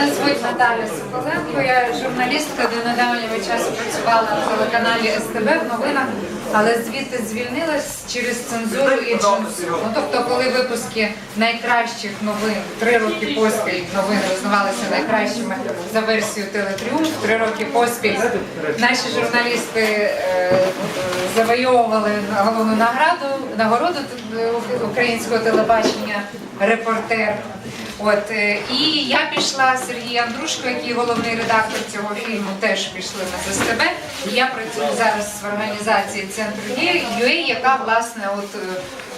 Мене звуть Наталя Соколенко, я журналістка до недавнього часу працювала на телеканалі СТБ в новинах, але звідти звільнилась через цензуру і цензуру. Ну, тобто, коли випуски найкращих новин, три роки поспіль новини визнавалися найкращими за версією Телетріумф, три роки поспіль наші журналісти е, завойовували головну награду, нагороду е, українського телебачення репортер. От е, і я пішла Сергій Андрушко, який головний редактор цього фільму, теж пішли на СТБ. Я працюю зараз в організації Центр UA, яка власне от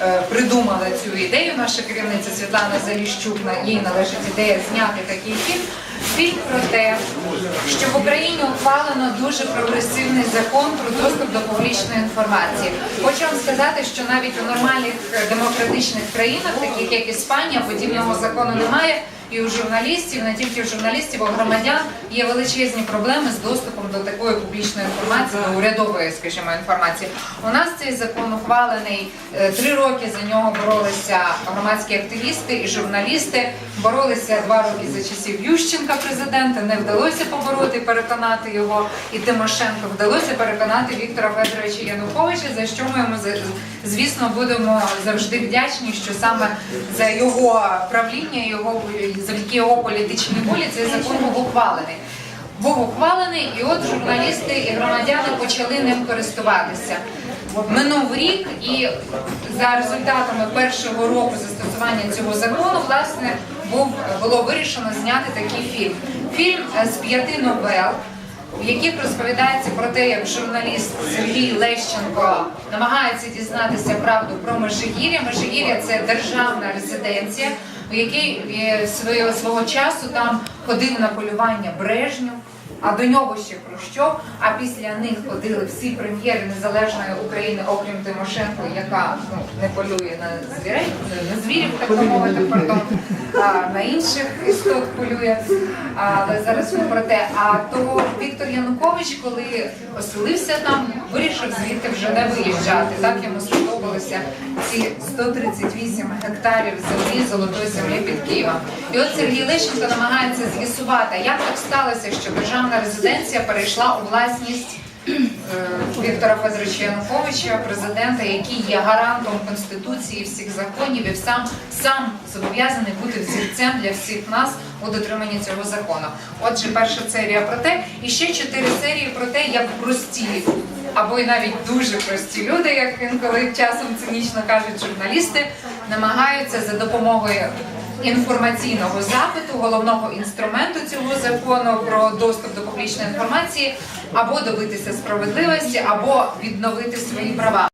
е, придумала цю ідею. Наша керівниця Світлана Заліщук, їй належить ідея зняти такий фільм. Фільм про те, що в Україні ухвалено дуже прогресивний закон про доступ до публічної інформації. Хочу вам сказати, що навіть у нормальних демократичних країнах, таких як Іспанія, подібного закону немає. І у журналістів, не тільки у журналістів, а громадян є величезні проблеми з доступом до такої публічної інформації, до урядової, скажімо, інформації. У нас цей закон ухвалений е, три роки. За нього боролися громадські активісти і журналісти. Боролися два роки за часів Ющенка, президента. Не вдалося побороти, переконати його. І Тимошенко вдалося переконати Віктора Федоровича Януковича, за що ми йому звісно будемо завжди вдячні, що саме за його правління, його завдяки його політичній волі цей закон був ухвалений. Був ухвалений, і от журналісти і громадяни почали ним користуватися. Минув рік, і за результатами першого року застосування цього закону, власне, був було вирішено зняти такий фільм. Фільм е, з п'яти новел в яких розповідається про те, як журналіст Сергій Лещенко намагається дізнатися правду про Межигір'я. Межигір'я це державна резиденція, у якій е, свого, часу там ходив на полювання Брежнєв, а до нього ще Хрущов, а після них ходили всі прем'єри незалежної України, окрім Тимошенко, яка ну, не полює на звірей, на звірів, так би мовити, пардон, а на інших істот полює. Але зараз не про те. А то Віктор Янукович, коли оселився там, вирішив звідти вже не виїжджати. Так йому сподобалося ці 138 гектарів землі, золотої землі під Києвом. І от Сергій Лещенко намагається з'ясувати, як так сталося, що державна резиденція перейшла у власність. е, Віктора Федоровича Януковича, президента, який є гарантом конституції всіх законів і сам сам зобов'язаний бути взірцем для всіх нас у дотриманні цього закону. Отже, перша серія про те, і ще чотири серії про те, як прості або й навіть дуже прості люди, як інколи часом цинічно кажуть журналісти, намагаються за допомогою інформаційного запиту, головного інструменту цього закону про доступ до публічної інформації, або добитися справедливості, або відновити свої права.